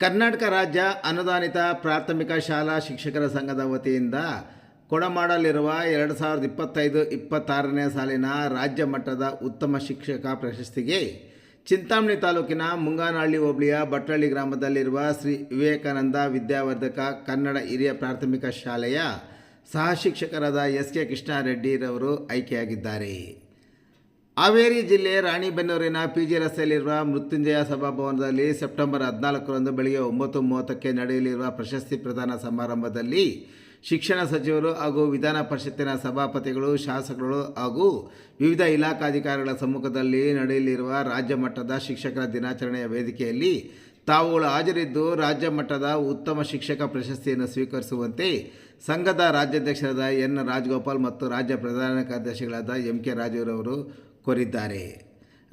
ಕರ್ನಾಟಕ ರಾಜ್ಯ ಅನುದಾನಿತ ಪ್ರಾಥಮಿಕ ಶಾಲಾ ಶಿಕ್ಷಕರ ಸಂಘದ ವತಿಯಿಂದ ಕೊಡಮಾಡಲಿರುವ ಎರಡು ಸಾವಿರದ ಇಪ್ಪತ್ತೈದು, ಇಪ್ಪತ್ತಾರನೇ ಸಾಲಿನ ರಾಜ್ಯ ಮಟ್ಟದ ಉತ್ತಮ ಶಿಕ್ಷಕ ಪ್ರಶಸ್ತಿಗೆ ಚಿಂತಾಮಣಿ ತಾಲೂಕಿನ ಮುಂಗಾನಹಳ್ಳಿ ಹೋಬಳಿಯ ಬಟ್ಟಳ್ಳಿ ಗ್ರಾಮದಲ್ಲಿರುವ ಶ್ರೀ ವಿವೇಕಾನಂದ ವಿದ್ಯಾವರ್ಧಕ ಕನ್ನಡ ಹಿರಿಯ ಪ್ರಾಥಮಿಕ ಶಾಲೆಯ ಸಹ ಶಿಕ್ಷಕರಾದ ಎಸ್ ಕೆ ಕೃಷ್ಣಾರೆಡ್ಡಿರವರು ಆಯ್ಕೆಯಾಗಿದ್ದಾರೆ. ಹಾವೇರಿ ಜಿಲ್ಲೆ ರಾಣಿಬೆನ್ನೂರಿನ ಪಿ ಜಿ ರಸ್ತೆಯಲ್ಲಿರುವ ಮೃತ್ಯುಂಜಯ ಸಭಾಭವನದಲ್ಲಿ ಸೆಪ್ಟೆಂಬರ್ ಹದಿನಾಲ್ಕರಂದು ಬೆಳಗ್ಗೆ ಒಂಬತ್ತು ಮೂವತ್ತಕ್ಕೆ ನಡೆಯಲಿರುವ ಪ್ರಶಸ್ತಿ ಪ್ರದಾನ ಸಮಾರಂಭದಲ್ಲಿ ಶಿಕ್ಷಣ ಸಚಿವರು ಹಾಗೂ ವಿಧಾನ ಪರಿಷತ್ತಿನ ಸಭಾಪತಿಗಳು ಶಾಸಕರು ಹಾಗೂ ವಿವಿಧ ಇಲಾಖಾಧಿಕಾರಿಗಳ ಸಮ್ಮುಖದಲ್ಲಿ ನಡೆಯಲಿರುವ ರಾಜ್ಯ ಮಟ್ಟದ ಶಿಕ್ಷಕರ ದಿನಾಚರಣೆಯ ವೇದಿಕೆಯಲ್ಲಿ ತಾವುಗಳು ಹಾಜರಿದ್ದು ರಾಜ್ಯ ಮಟ್ಟದ ಉತ್ತಮ ಶಿಕ್ಷಕ ಪ್ರಶಸ್ತಿಯನ್ನು ಸ್ವೀಕರಿಸುವಂತೆ ಸಂಘದ ರಾಜ್ಯಾಧ್ಯಕ್ಷರಾದ ಎನ್ ರಾಜಗೋಪಾಲ್ ಮತ್ತು ರಾಜ್ಯ ಪ್ರಧಾನ ಕಾರ್ಯದರ್ಶಿಗಳಾದ ಎಂ ಕೆ ರಾಜುರವರು ಕೋರಿದ್ದಾರೆ.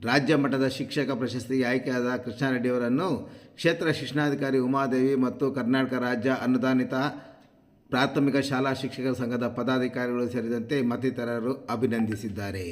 ರಾಜ್ಯ ಮಟ್ಟದ ಶಿಕ್ಷಕ ಪ್ರಶಸ್ತಿಗೆ ಆಯ್ಕೆಯಾದ ಕೃಷ್ಣಾರೆಡ್ಡಿಯವರನ್ನು ಕ್ಷೇತ್ರ ಶಿಕ್ಷಣಾಧಿಕಾರಿ ಉಮಾದೇವಿ ಮತ್ತು ಕರ್ನಾಟಕ ರಾಜ್ಯ ಅನುದಾನಿತ ಪ್ರಾಥಮಿಕ ಶಾಲಾ ಶಿಕ್ಷಕರ ಸಂಘದ ಪದಾಧಿಕಾರಿಗಳು ಸೇರಿದಂತೆ ಮತ್ತಿತರರು ಅಭಿನಂದಿಸಿದ್ದಾರೆ.